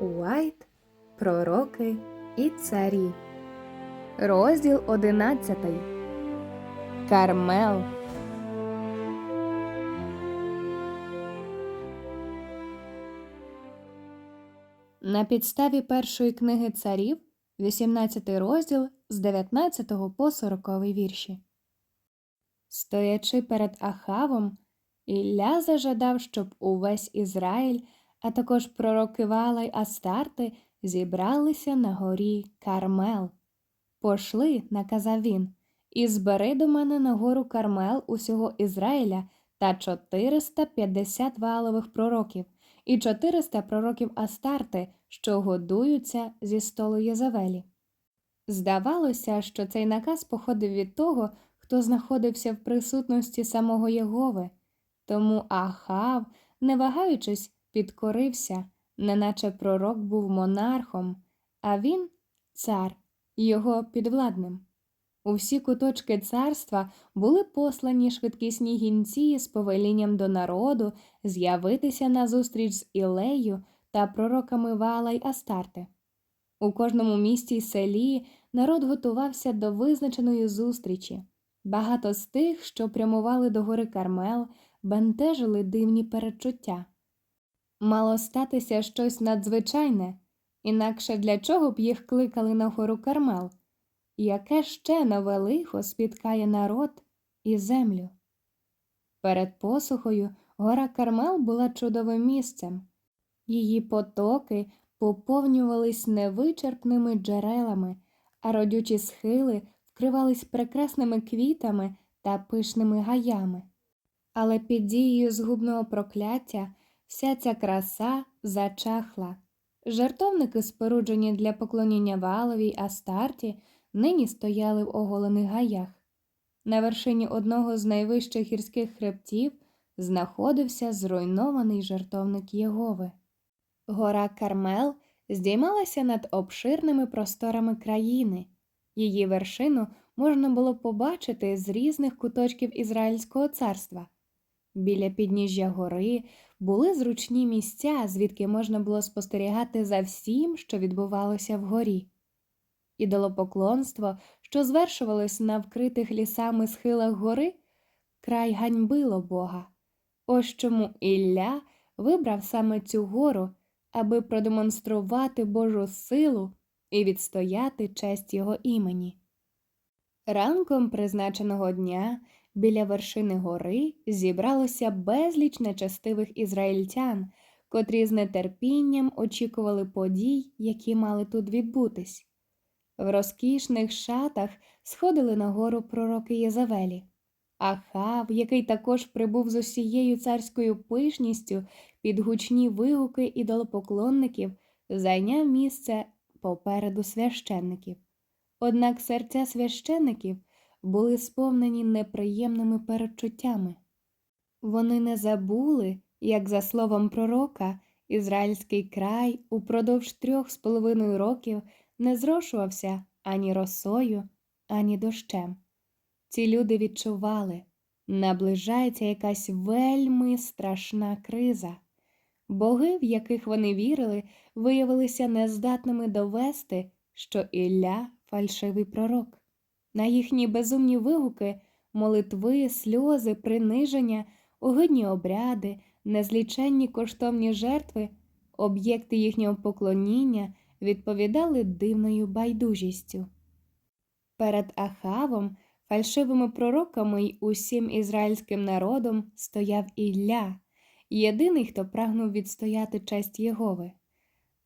Уайт, Пророки і царі. Розділ одинадцятий. Кармел. На підставі першої книги царів, 18 розділ з 19 по 40 вірші. Стоячи перед Ахавом, Ілля зажадав, щоб увесь Ізраїль, а також пророки Вала й Астарти зібралися на горі Кармел. Пошли, наказав він, і збери до мене на гору Кармел усього Ізраїля та 450 валових пророків і 400 пророків Астарти, що годуються зі столу Єзавелі. Здавалося, що цей наказ походив від того, хто знаходився в присутності самого Єгови. Тому Ахав, не вагаючись, підкорився, неначе пророк був монархом, а він цар, його підвладним. У всі куточки царства були послані швидкісні гінці з повелінням до народу з'явитися на зустріч з Ілею та пророками Вала й Астарти. У кожному місті й селі народ готувався до визначеної зустрічі. Багато з тих, що прямували до гори Кармел, бентежили дивні передчуття. Мало статися щось надзвичайне, інакше для чого б їх кликали на гору Кармел? Яке ще нове лихо спіткає народ і землю? Перед посухою гора Кармел була чудовим місцем. Її потоки поповнювались невичерпними джерелами, а родючі схили вкривались прекрасними квітами та пишними гаями. Але під дією згубного прокляття вся ця краса зачахла. Жартовники, споруджені для поклоніння Валові й Астарті, нині стояли в оголених гаях. На вершині одного з найвищих гірських хребтів знаходився зруйнований жартовник Єгови. Гора Кармел здіймалася над обширними просторами країни. Її вершину можна було побачити з різних куточків Ізраїльського царства. Біля підніжжя гори були зручні місця, звідки можна було спостерігати за всім, що відбувалося вгорі. Ідолопоклонство, що звершувалось на вкритих лісами схилах гори, край ганьбило Бога. Ось чому Ілля вибрав саме цю гору, аби продемонструвати Божу силу і відстояти честь його імені. Ранком призначеного дня біля вершини гори зібралося безліч нечестивих ізраїльтян, котрі з нетерпінням очікували подій, які мали тут відбутись. В розкішних шатах сходили на гору пророки Єзавелі. Ахав, який також прибув з усією царською пишністю під гучні вигуки ідолопоклонників, зайняв місце попереду священників. Однак серця священників були сповнені неприємними передчуттями. Вони не забули, як, за словом пророка, ізраїльський край упродовж трьох з половиною років не зрошувався ані росою, ані дощем. Ці люди відчували, наближається якась вельми страшна криза. Боги, в яких вони вірили, виявилися нездатними довести, що Ілля фальшивий пророк. На їхні безумні вигуки, молитви, сльози, приниження, огидні обряди, незліченні коштовні жертви, об'єкти їхнього поклоніння відповідали дивною байдужістю. Перед Ахавом, фальшивими пророками й усім ізраїльським народом стояв Ілля, єдиний, хто прагнув відстояти честь Єгови.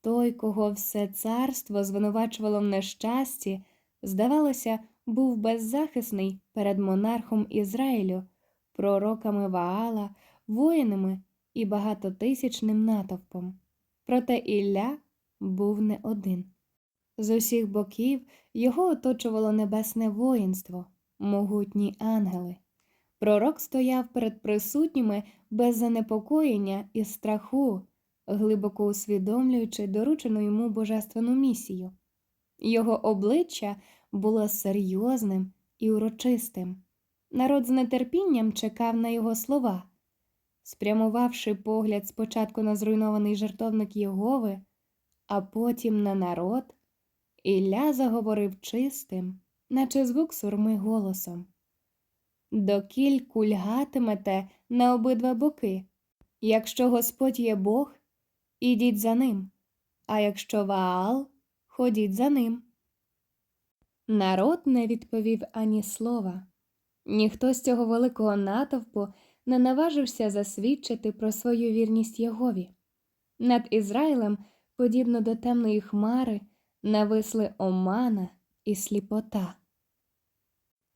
Той, кого все царство звинувачувало в нещасті, здавалося, був беззахисний перед монархом Ізраїлю, пророками Ваала, воїнами і багатотисячним натовпом. Проте Ілля був не один. З усіх боків його оточувало небесне воїнство, могутні ангели. Пророк стояв перед присутніми без занепокоєння і страху, глибоко усвідомлюючи доручену йому божественну місію. Його обличчя було серйозним і урочистим. Народ з нетерпінням чекав на його слова. Спрямувавши погляд спочатку на зруйнований жартовник Єгови, а потім на народ, Ілля заговорив чистим, наче звук сурми голосом. Докіль кульгатимете на обидва боки. Якщо Господь є Бог, ідіть за ним, а якщо Ваал, ходіть за ним. Народ не відповів ані слова. Ніхто з цього великого натовпу не наважився засвідчити про свою вірність Єгові. Над Ізраїлем, подібно до темної хмари, нависли омана і сліпота.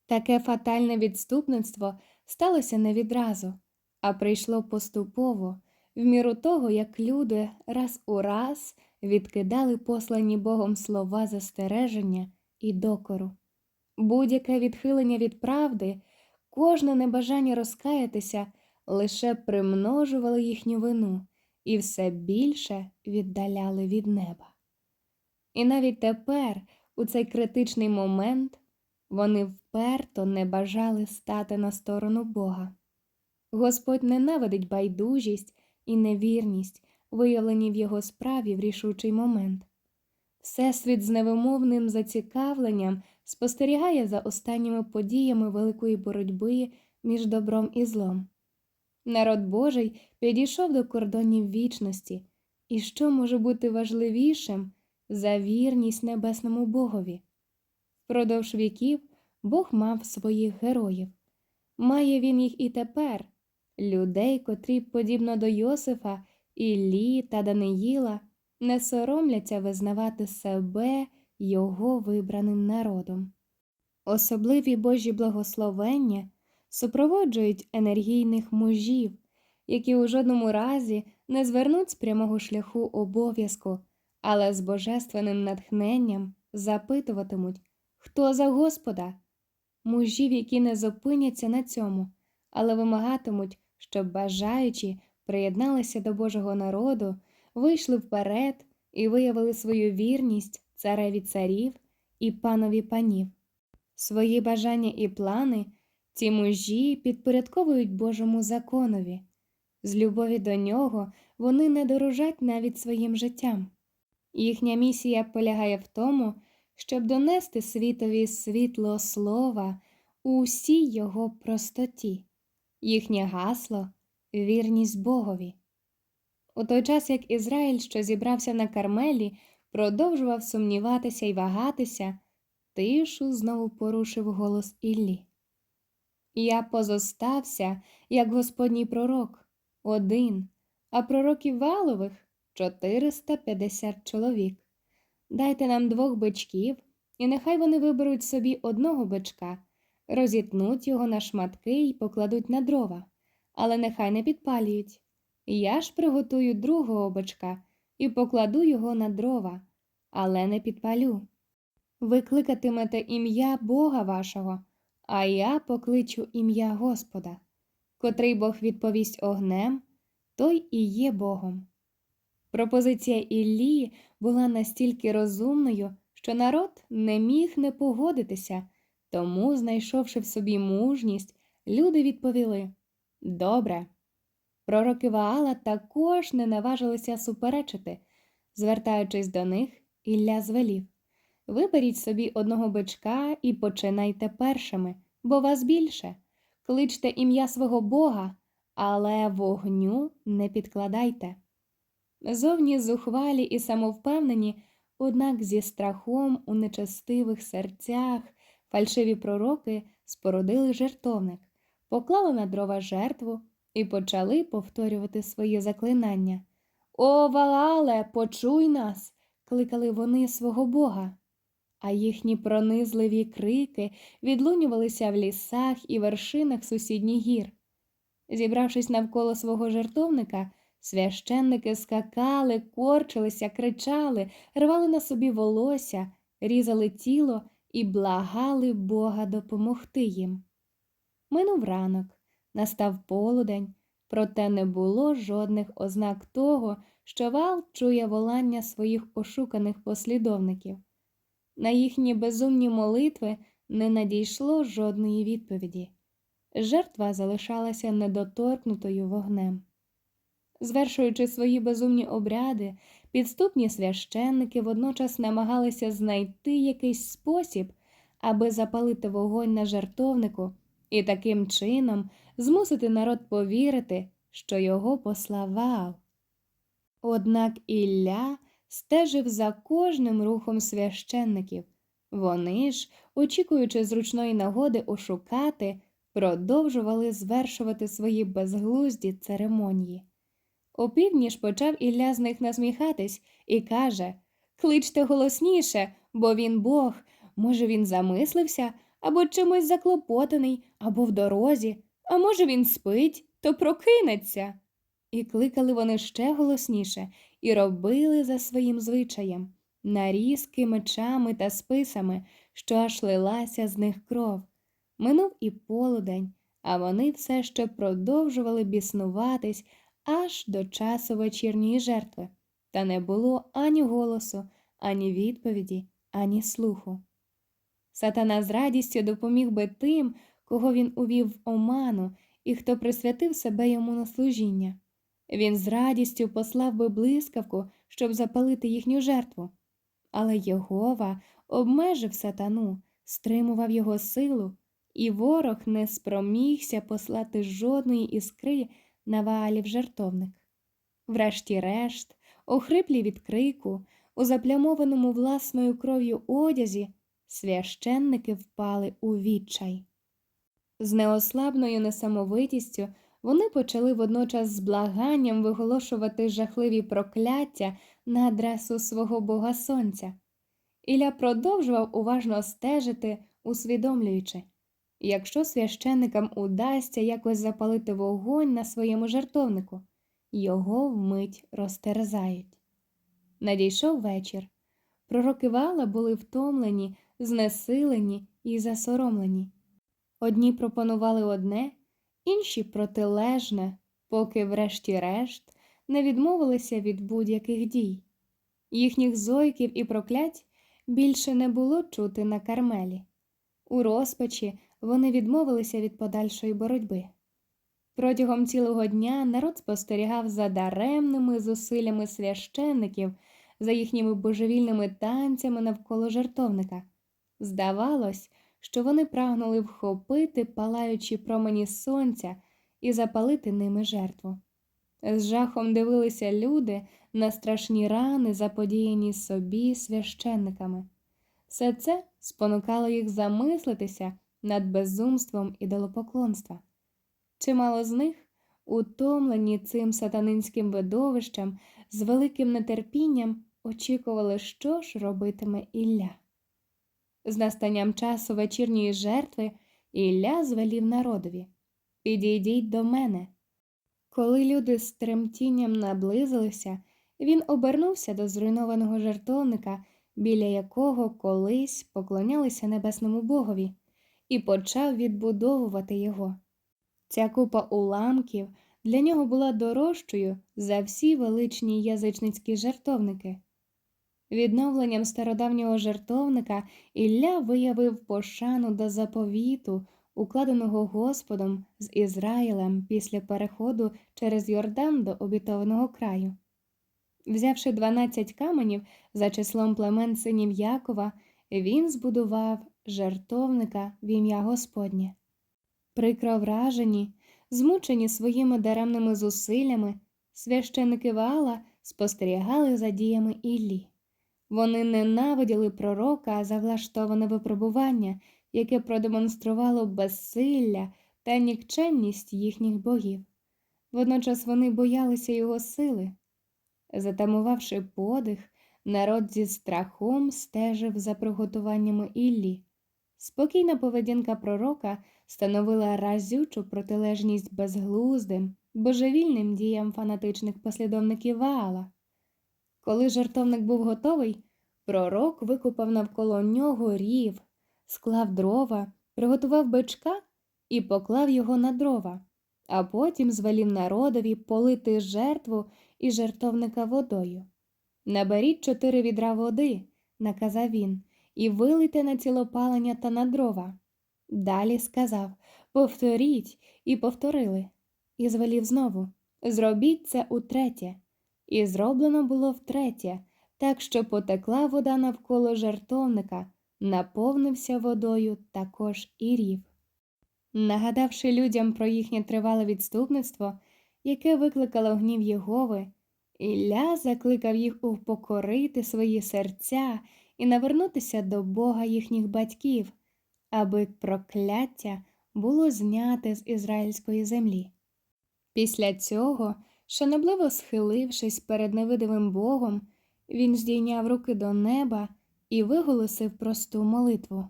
Таке фатальне відступництво сталося не відразу, а прийшло поступово, в міру того, як люди раз у раз відкидали послані Богом слова застереження і докору. Будь-яке відхилення від правди, кожне небажання розкаятися лише примножували їхню вину і все більше віддаляли від неба. І навіть тепер, у цей критичний момент, вони вперто не бажали стати на сторону Бога. Господь ненавидить байдужість і невірність, виявлені в його справі в рішучий момент. Всесвіт з невимовним зацікавленням спостерігає за останніми подіями великої боротьби між добром і злом. Народ Божий підійшов до кордонів вічності, і що може бути важливішим за вірність небесному Богові? Впродовж віків Бог мав своїх героїв. Має він їх і тепер людей, котрі, подібно до Йосифа, Іллі та Даниїла, не соромляться визнавати себе його вибраним народом. Особливі Божі благословення супроводжують енергійних мужів, які у жодному разі не звернуть з прямого шляху обов'язку, але з божественним натхненням запитуватимуть, хто за Господа, мужів, які не зупиняться на цьому, але вимагатимуть, щоб бажаючі приєдналися до Божого народу, вийшли вперед і виявили свою вірність цареві царів і панові панів. Свої бажання і плани ці мужі підпорядковують Божому законові. З любові до нього вони не дорожать навіть своїм життям. Їхня місія полягає в тому, щоб донести світові світло слова у усій його простоті, їхнє гасло вірність Богові. У той час як Ізраїль, що зібрався на Кармелі, продовжував сумніватися і вагатися, тишу знову порушив голос Іллі. Я позостався, як господній пророк, один, а пророків валових 450 чоловік. Дайте нам двох бичків, і нехай вони виберуть собі одного бичка, розітнуть його на шматки і покладуть на дрова, але нехай не підпалюють. Я ж приготую другого бичка і покладу його на дрова, але не підпалю. Ви кликатимете ім'я Бога вашого, а я покличу ім'я Господа, котрий Бог відповість огнем, той і є Богом. Пропозиція Іллі була настільки розумною, що народ не міг не погодитися, тому, знайшовши в собі мужність, люди відповіли Добре. Пророки Ваала також не наважилися суперечити. Звертаючись до них, Ілля звелів Виберіть собі одного бичка і починайте першими, бо вас більше. Кличте ім'я свого Бога, але вогню не підкладайте. Зовні зухвалі і самовпевнені, однак зі страхом у нечестивих серцях фальшиві пророки спорудили жертовник, поклали на дрова жертву і почали повторювати свої заклинання. О, Валале, почуй нас! кликали вони свого Бога. А їхні пронизливі крики відлунювалися в лісах і вершинах сусідніх гір. Зібравшись навколо свого жертовника, священники скакали, корчилися, кричали, рвали на собі волосся, різали тіло і благали Бога допомогти їм. Минув ранок, настав полудень, проте не було жодних ознак того, що вал чує волання своїх ошуканих послідовників. На їхні безумні молитви не надійшло жодної відповіді. Жертва залишалася недоторкнутою вогнем. Звершуючи свої безумні обряди, підступні священники водночас намагалися знайти якийсь спосіб, аби запалити вогонь на жертовнику і таким чином змусити народ повірити, що його послав Ваал. Однак Ілля стежив за кожним рухом священників. Вони ж, очікуючи зручної нагоди ошукати, продовжували звершувати свої безглузді церемонії. Опівдні ж почав Ілля з них насміхатись і каже Кличте голосніше, бо він Бог. Може, він замислився, або чимось заклопотаний, або в дорозі, а може, він спить, то прокинеться. І кликали вони ще голосніше і робили за своїм звичаєм нарізки мечами та списами, що аж лилася з них кров. Минув і полудень, а вони все ще продовжували біснуватись аж до часу вечірньої жертви, та не було ані голосу, ані відповіді, ані слуху. Сатана з радістю допоміг би тим, кого він увів в оману і хто присвятив себе йому на служіння. Він з радістю послав би блискавку, щоб запалити їхню жертву. Але Єгова обмежив сатану, стримував його силу, і ворог не спромігся послати жодної іскри на Ваалів жертовник. Врешті-решт, охриплі від крику, у заплямованому власною кров'ю одязі, священники впали у відчай. З неослабною несамовитістю вони почали водночас з благанням виголошувати жахливі прокляття на адресу свого бога сонця. Ілля продовжував уважно стежити, усвідомлюючи, якщо священникам удасться якось запалити вогонь на своєму жертовнику, його вмить розтерзають. Надійшов вечір. Пророки Вала були втомлені, знесилені і засоромлені. Одні пропонували одне, інші протилежне, поки, врешті-решт, не відмовилися від будь-яких дій. Їхніх зойків і проклять більше не було чути на кармелі. У розпачі вони відмовилися від подальшої боротьби. Протягом цілого дня народ спостерігав за даремними зусиллями священників, за їхніми божевільними танцями навколо жертовника. Здавалось, що вони прагнули вхопити палаючі промені сонця і запалити ними жертву. З жахом дивилися люди на страшні рани, заподіяні собі священниками. Все це спонукало їх замислитися над безумством ідолопоклонства. Чимало з них, утомлені цим сатанинським видовищем, з великим нетерпінням очікували, що ж робитиме Ілля. З настанням часу вечірньої жертви Ілля звелів народові Підійдіть до мене. Коли люди з тремтінням наблизилися, він обернувся до зруйнованого жертовника, біля якого колись поклонялися небесному богові, і почав відбудовувати його. Ця купа уламків для нього була дорожчою за всі величні язичницькі жертовники. Відновленням стародавнього жертовника Ілля виявив пошану до заповіту, укладеного Господом з Ізраїлем після переходу через Йордан до обітованого краю. Взявши дванадцять каменів за числом племен синів Якова, він збудував жертовника в ім'я Господнє. Прикро вражені, змучені своїми даремними зусиллями, священики Ваала спостерігали за діями Іллі. Вони ненавиділи пророка за влаштоване випробування, яке продемонструвало безсилля та нікчемність їхніх богів. Водночас вони боялися його сили. Затамувавши подих, народ зі страхом стежив за приготуваннями Іллі. Спокійна поведінка пророка становила разючу протилежність безглуздим, божевільним діям фанатичних послідовників Ваала. Коли жартовник був готовий, пророк викупав навколо нього рів, склав дрова, приготував бичка і поклав його на дрова, а потім звелів народові полити жертву і жертовника водою. Наберіть чотири відра води, наказав він, і вилийте на цілопалення та на дрова. Далі сказав Повторіть і повторили, і звелів знову Зробіть це утретє. І зроблено було втретє, так що потекла вода навколо жертовника, наповнився водою також і рів. Нагадавши людям про їхнє тривале відступництво, яке викликало гнів Єгови, Ілля закликав їх упокорити свої серця і навернутися до Бога їхніх батьків, аби прокляття було зняте з ізраїльської землі. Після цього, шанобливо схилившись перед невидимим Богом, він здійняв руки до неба і виголосив просту молитву.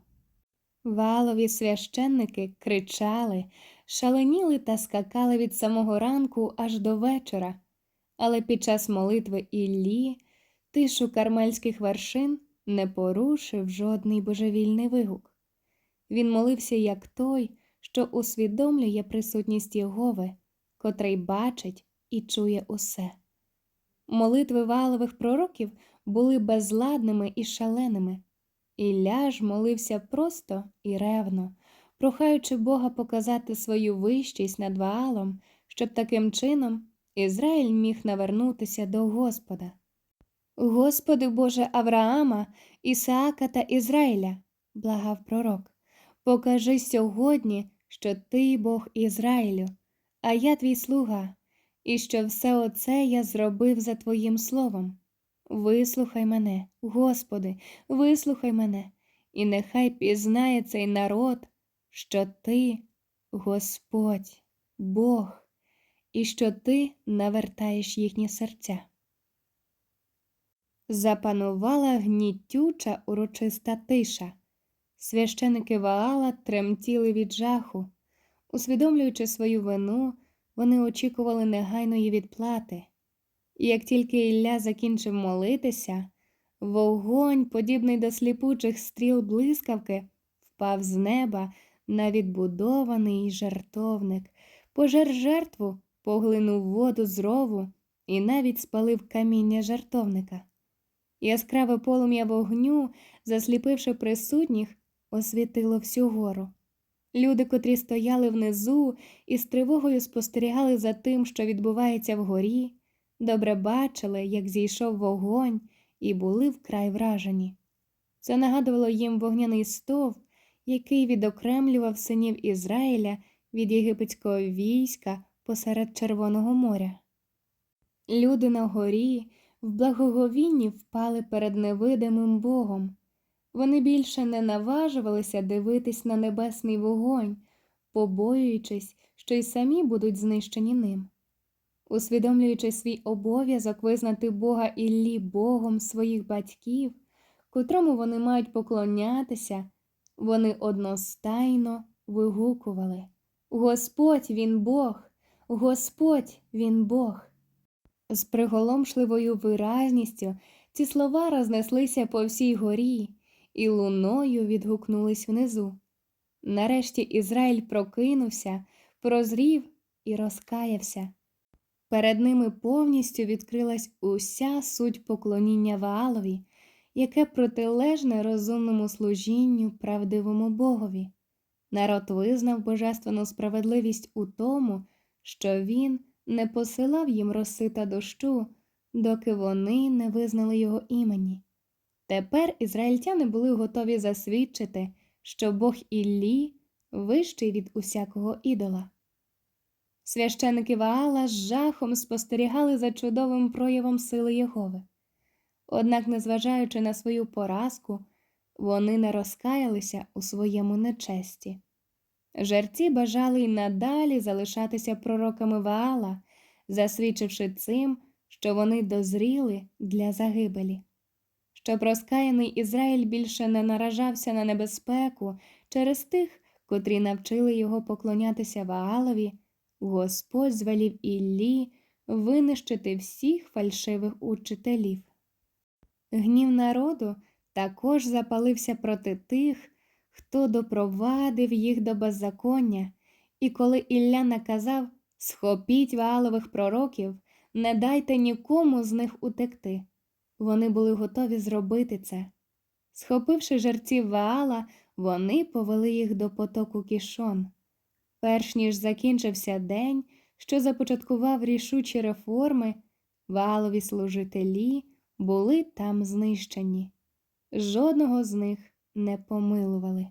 Валові священники кричали, шаленіли та скакали від самого ранку аж до вечора, але під час молитви Іллі тишу кармельських вершин не порушив жодний божевільний вигук. Він молився як той, що усвідомлює присутність Єгови, котрий бачить і чує усе. Молитви валових пророків були безладними і шаленими. Ілля ж молився просто і ревно, прохаючи Бога показати свою вищість над Ваалом, щоб таким чином Ізраїль міг навернутися до Господа. Господи Боже Авраама, Ісаака та Ізраїля, благав пророк, покажи сьогодні, що ти Бог Ізраїлю, а я твій слуга, і що все оце я зробив за Твоїм словом. Вислухай мене, Господи, вислухай мене, і нехай пізнає цей народ, що Ти, Господь, Бог, і що Ти навертаєш їхні серця. Запанувала гнітюча урочиста тиша. Священики Ваала тремтіли від жаху. Усвідомлюючи свою вину, вони очікували негайної відплати. І як тільки Ілля закінчив молитися, вогонь, подібний до сліпучих стріл блискавки, впав з неба на відбудований жертовник, пожер жертву, поглинув воду з рову і навіть спалив каміння жертовника. Яскраве полум'я вогню, засліпивши присутніх, освітило всю гору. Люди, котрі стояли внизу і з тривогою спостерігали за тим, що відбувається вгорі, добре бачили, як зійшов вогонь, і були вкрай вражені. Це нагадувало їм вогняний стов, який відокремлював синів Ізраїля від єгипетського війська посеред Червоного моря. Люди на горі в благоговінні впали перед невидимим Богом. Вони більше не наважувалися дивитись на небесний вогонь, побоюючись, що й самі будуть знищені ним. Усвідомлюючи свій обов'язок визнати Бога Іллі Богом своїх батьків, котрому вони мають поклонятися, вони одностайно вигукували Господь він Бог, Господь він Бог. З приголомшливою виразністю ці слова рознеслися по всій горі і луною відгукнулись внизу. Нарешті Ізраїль прокинувся, прозрів і розкаявся. Перед ними повністю відкрилась уся суть поклоніння Ваалові, яке протилежне розумному служінню правдивому Богові. Народ визнав божественну справедливість у тому, що він не посилав їм роси та дощу, доки вони не визнали його імені. Тепер ізраїльтяни були готові засвідчити, що Бог Іллі вищий від усякого ідола. Священики Ваала з жахом спостерігали за чудовим проявом сили Єгови. Однак, незважаючи на свою поразку, вони не розкаялися у своєму нечесті. Жерці бажали й надалі залишатися пророками Ваала, засвідчивши цим, що вони дозріли для загибелі. Щоб розкаяний Ізраїль більше не наражався на небезпеку через тих, котрі навчили його поклонятися Ваалові, Господь звелів Іллі винищити всіх фальшивих учителів. Гнів народу також запалився проти тих, хто допровадив їх до беззаконня, і коли Ілля наказав схопіть ваалових пророків, не дайте нікому з них утекти. Вони були готові зробити це. Схопивши жерців Ваала, вони повели їх до потоку кішон. Перш ніж закінчився день, що започаткував рішучі реформи, Валові служителі були там знищені. Жодного з них не помилували.